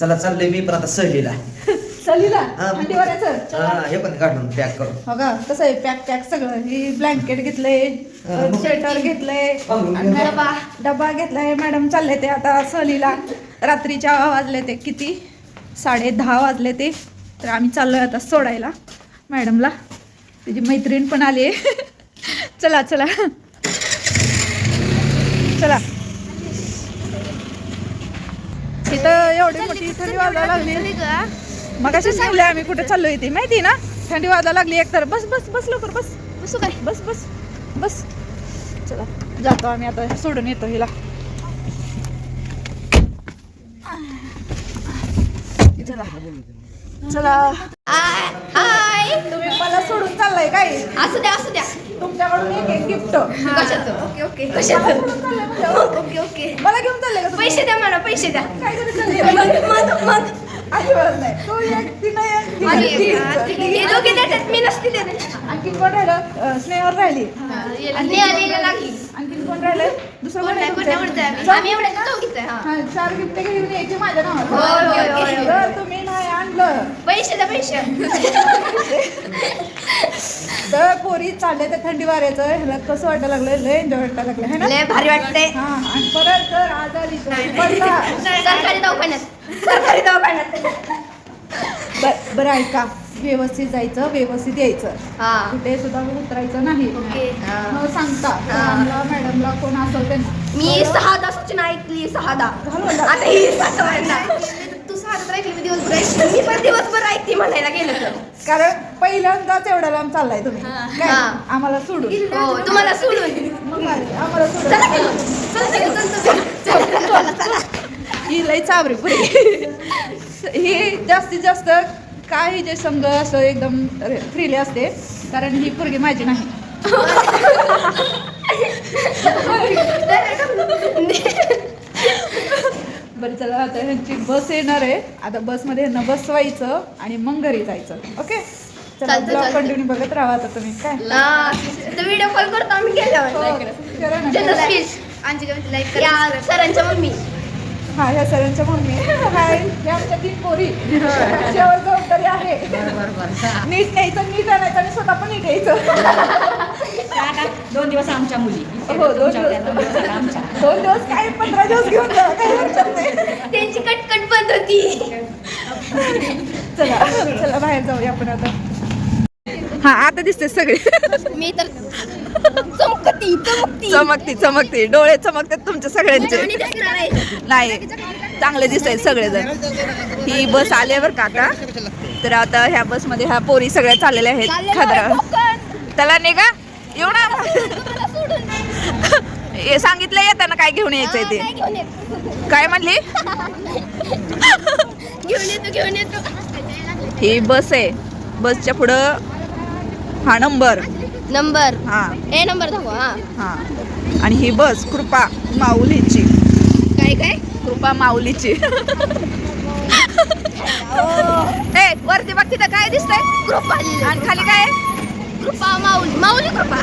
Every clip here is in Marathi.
चला चाललोय मी पण आता सहलीला. चलीला हा. हा, हे पण काढून पॅक करून. हो का? कसं आहे पॅक पॅक सगळं? ही ब्लँकेट घेतलंय हा, मग. स्वेटर घेतलंय आणि. डबा डबा घेतलाय. मॅडम चालले ते आता सहलीला. रात्रीच्या वाजले ते किती? साडे दहा वाजले ते. तर आम्ही चाललोय आता सोडायला. मॅडमला. तिची मैत्रीण पण आली चला चला. चला. इथं एवढी मोठी थंडी वाजायला लागली. मग अशी सांगले आम्ही कुठे चाललोय ते माहिती ना? थंडी वाजायला लागली एकतर बस बस बस लवकर बस. बसू काय? बस बस बस. चला जातो आम्ही आता सोडून येतो हिला. चला. चला. हाय. तुम्ही मला सोडून चाललाय काय? असू द्या असू द्या. तुमच्याकडून एक एक गिफ्ट कशाचं? Okay okay. कशाचं? Okay okay. मला घेऊन चालले का? पैसे द्या मला पैसे द्या. काय करू चालले? मग मग मग अजिबात नाही. तू एक ती नाही एक, ती आणि नाही, ती. हे दोघे देतात मी नसते देत. आणखी कोण राहिलं? स्नेहर राहिली. आणि आलेला लागली. आणखी कोण राहिलंय दुसरं कोण नाही चार गिफ्ट घेऊन यायची माझ्या. जर तुम्ही नाही आणलं. पैसे द्या पैसे. तर पोरी चालले त्या थंडी वाऱ्याचं. ह्याला कसं वाटायला लागलं लय एन्जॉय वाटायला लागलं है ना? लय भारी वाटते हा आणि परत जर आजारी तर पडला. सरकारी दवाखान्यात. सरकारी दवाखान्यात. बर- बरं ऐका. व्यवस्थित जायचं व्यवस्थित यायचं. हा. कुठे सुद्धा उतरायचं नाही. ओके. न सांगता. मॅडमला मॅडमला कोण असेल त्यांना मी सहादा सूचना ऐकली सहादा घालवलं. आता ही सातवायला ऐकली मी दिवसभर मी पण दिवसभर ऐकते म्हणायला गेलं तर. कारण पहिल्यांदाच एवढ्या लांब चाललाय तुम्ही. काय? हा. आम्हाला सोडून. हो तुम्हाला सोडून. मग काय? आम्हाला सोडून. चला की मग. चला की मग. चल, चल, चल, चला, चला. ही लई चाबरी पुरी ही जास्तीत जास्त काही जे संघ असं एकदम फ्रीली असते कारण ही पोरगी माझी नाही बरं चला आता ह्यांची बस येणार आहे. आता बसमध्ये ह्यांना बसवायचं आणि मग घरी जायचं. ओके चला ब्लॉग. कंटिन्यू बघत राहा आता तुम्ही. काय? व्हिडिओ कॉल करतो आम्ही गेल्यावर हो, करा ना. या सरांच्या मम्मी. हा ह्या सरांच्या मम्मी. हाय ह्या आमच्या तीन पोरी. त्याच्यावर जबाबदारी आहे. नीट न्यायचं नीट आणायचं आणि स्वतः पण नीट यायचं. दोन दिवस आमच्या मुली. हो दोन दिवस. आमच्या. दोन दिवस काय? पंधरा दिवस घेऊन जा. काही हरकत नाही. बंद होती चला चला बाहेर जाऊया आपण आता. हा आता दिसते सगळे. मी तर चमकती चमकती. चमकती चमकती. डोळे चमकतात तुमच्या सगळ्यांचे. नाही चांगले दिसत आहेत सगळेजण. ही बस आली आहे बरं का आता? तर आता ह्या बसमध्ये ह्या पोरी सगळ्या चाललेल्या आहेत. खदरा. त्याला नाही का येऊ ना. तुम्हाला सोडून. हे सांगितलं येताना काय घेऊन यायचंय ते? काय म्हणली? ही बस आहे. बसच्या पुढं हा नंबर. नंबर? हा. ए नंबर दाखवा हा. हा. आणि ही बस कृपा माऊलीची. काय काय? कृपा माऊलीची. ए वरती बघ तिथं काय दिसतंय. कृपा. आणि खाली काय? कृपा माऊली. माऊली कृपा.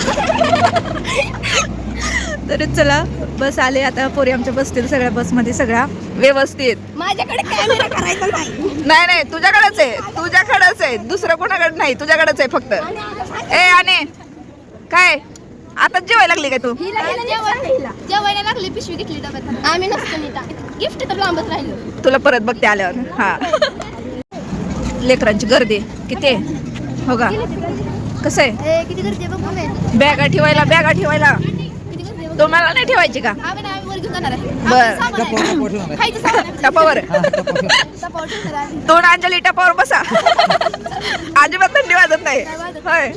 तर चला बस आले आता पोरी आमच्या बसतील सगळ्या बसमध्ये सगळ्या व्यवस्थित. माझ्याकडे कॅमेरा करायचा नाही. नाही नाही तुझ्याकडेच आहे तुझ्याकडेच आहे दुसरं कोणाकडे नाही तुझ्याकडेच आहे फक्त. ए आणि काय आता जेवायला लागली काय तू? हिला हिला जेवायला जेवायला लागली पिशवी घेतली डब्यात. आम्ही नसतो नीता. गिफ्ट तर लांबच राहिलो. तुला परत बघते आल्यावर हा. लेकरांची गर्दी किती आहे? हो का? कसं आहे? ए किती गर्दी आहे बघ मम्मी बॅगा ठेवायला बॅगा ठेवायला किती गर्दी आहे बघ तुम्हाला नाही ठेवायची का? आम्ही ना आम्ही वर घेऊन जाणार आहे. बर. टपावर. दोन अंजली टपावर बसा. अजिबात थंडी वाजत नाही. होय.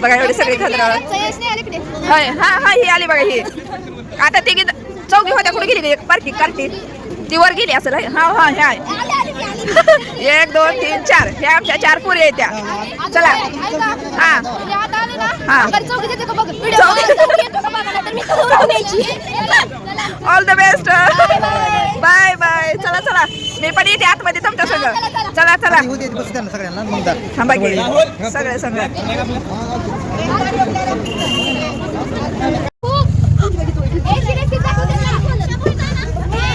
बघा एवढी सगळी खात्र. होय. हा हा ही आली बघा ही. आता ती गी- चौघी होत्या कुठे गेली एक पार्टी कार्टी ती वर गेली असं हा हा ह्या. एक दोन तीन चार. ह्या आमच्या चार पुरी आहेत त्या. चला. हा. म्हणजे आता आले ना, हा. चौघी मी करून. All the best bye. Bye bye चला चला. मी पण येते आतमध्ये तुमच्या सगळं चला चला. सगळ्यांना. थांबा की. सगळे सगळे.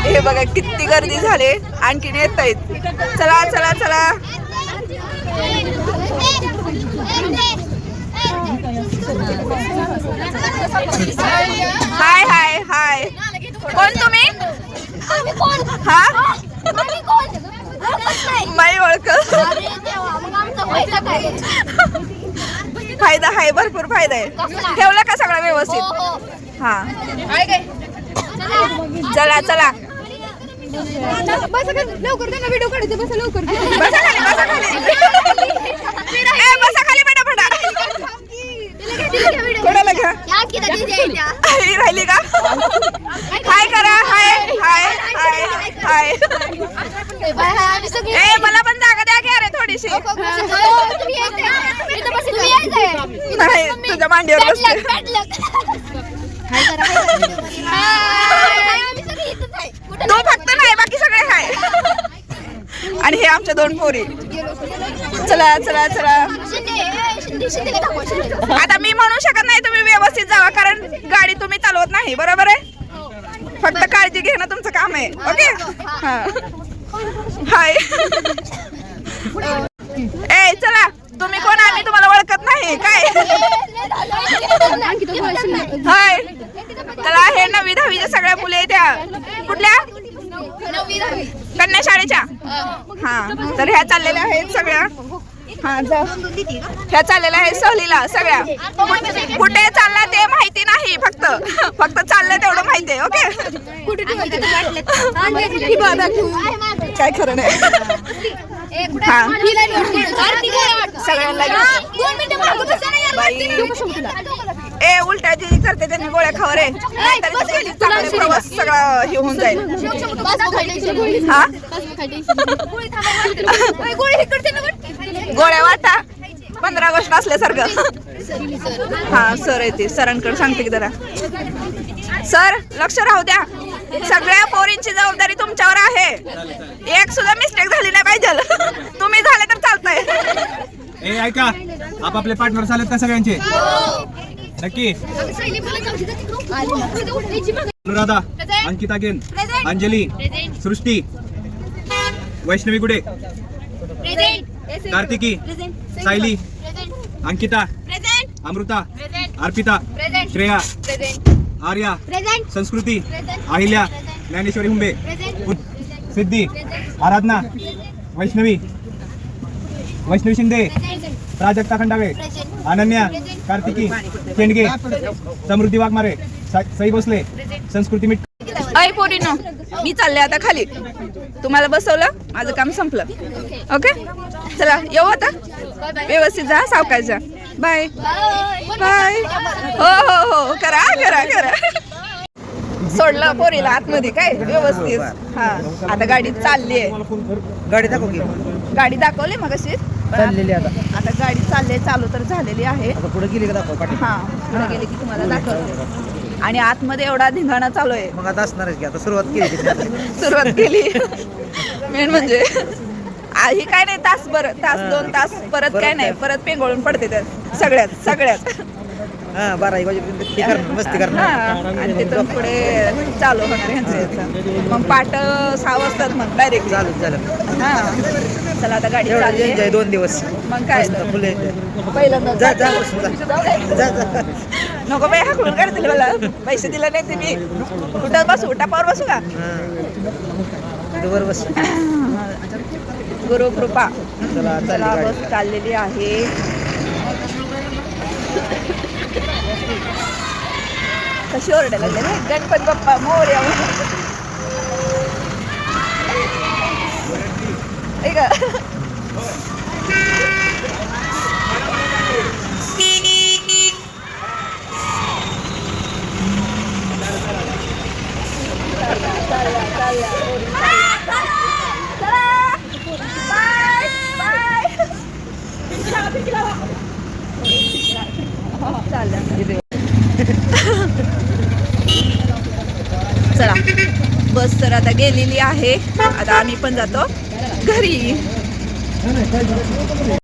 हे बघा किती गर्दी झाली. आणखीन येत आहेत चला चला. चला. हाय हाय हाय. कोण तुम्ही? हा? बाई ओळख. फायदा आहे भरपूर फायदा आहे. ठेवला का सगळं व्यवस्थित? हा. चला चला. लवकर त्यांना व्हिडिओ काढायचे बसा लवकर. बसा खाली बसा खाली ए, बसा खाली बेटा बेटा कोणाला घ्या ही राहिली का हाय करा हाय हाय हाय हाय ए मला पण जागा द्या घ्या रे थोडीशी नाही तुझ्या मांडीवर बसते तू फक्त नाही बाकी सगळे हाय आणि हे आमच्या दोन पोरी चला चला चला आता मी म्हणू शकत नाही तुम्ही व्यवस्थित जावा कारण गाडी तुम्ही चालवत नाही बरोबर आहे? फक्त काळजी घेणं तुमचं काम आहे. ओके? हाय. ए चला. तुम्ही कोण? आम्ही तुम्हाला ओळखत नाही. काय? हाय. चला हे नवी दहावीच्या सगळ्या मुले आहेत त्या. कुठल्या? कन्या शाळेच्या. हा. तर ह्या चाललेल्या आहेत सगळ्या. हा ह्या चाललेल्या आहेत सहलीला सगळ्या. कुठे- कुठे चालला ते माहिती नाही फक्त. फक्त चाललंय तेवढं माहिती आहे ओके? काय खरं नाही. हा. सगळ्यांना ए उलट्या जी करते त्यांनी गोळ्या खावर आहे. प्रवास सगळं हे होऊन जाईल. हा? पंधरा ऑगस्ट असल्यासारखं हा सर येते सरांकडे सांगते की जरा. सर लक्ष राहू द्या. सगळ्या पोरींची जबाबदारी तुमच्यावर आहे. एक सुद्धा मिस्टेक झाली नाही पाहिजे. तुम्ही झाले तर चालतंय. ए ऐका. आपापले पार्टनर आलेत का सगळ्यांचे? नक्की. अनुराधा अंकिता गेन अंजली. सृष्टी. वैष्णवी गुडे. कार्तिकी. सायली. अंकिता अमृता अर्पिता श्रेया आर्या संस्कृती अहिल्या ज्ञानेश्वरी हुंबे सिद्धी आराधना वैष्णवी वैष्णवी शिंदे प्राजक्ता खंडावे अनन्या कार्तिकी शेंडगे समृद्धी वाघमारे सई भोसले संस्कृती मिट अय पोरीनो मी चालले आता खाली. तुम्हाला बसवलं माझं काम संपलं. ओके? चला येऊ आता. व्यवस्थित जा सावकाश जा. बाय बाय हो हो हो. करा करा करा. सोडलं पोरीला आतमध्ये काय? व्यवस्थित. हा. आता गाडी चालली आहे. गाडी दाखव की. गाडी दाखवली मग अशी चाललेली आता. आता गाडी चालली चालू तर झालेली आहे. पुढे गेली का दाखव पाठी? हा पुढे गेले की तुम्हाला दाखवते. आणि आतमध्ये एवढा धिंगाणा चालू आहे. मग आता असणारच की आता सुरुवात केली. सुरुवात केली. मेन म्हणजे ही काय नाही तास बर तास दोन तास परत काय नाही परत पेंगळून पडते त्यात सगळ्यात सगळ्यात. हा बारा एक वाजेपर्यंत ते करणार मस्ती हा, करणार आणि तिथून पुढे चालू होणार याचं. मग पाठ सहा वाजतात मग डायरेक्ट चालू झालं हा चला आता गाडी एवढं चालली एन्जॉय दोन दिवस. मग काय? मस्त फुल पहिल्यांदा जा जा बसून जा. जा जा. नको बाई हाकलून काढतील मला. पैसे दिले नाही ते मी. कुठं बसू? टापावर बसू का? हा. इथं वर बस. गुरुकृपा चला बस चाललेली आहे. कशी ओरडायला लागले ना गणपती बाप्पा मोर्या. ऐका. तर आता गेलेली आहे. आता आम्ही पण जातो घरी.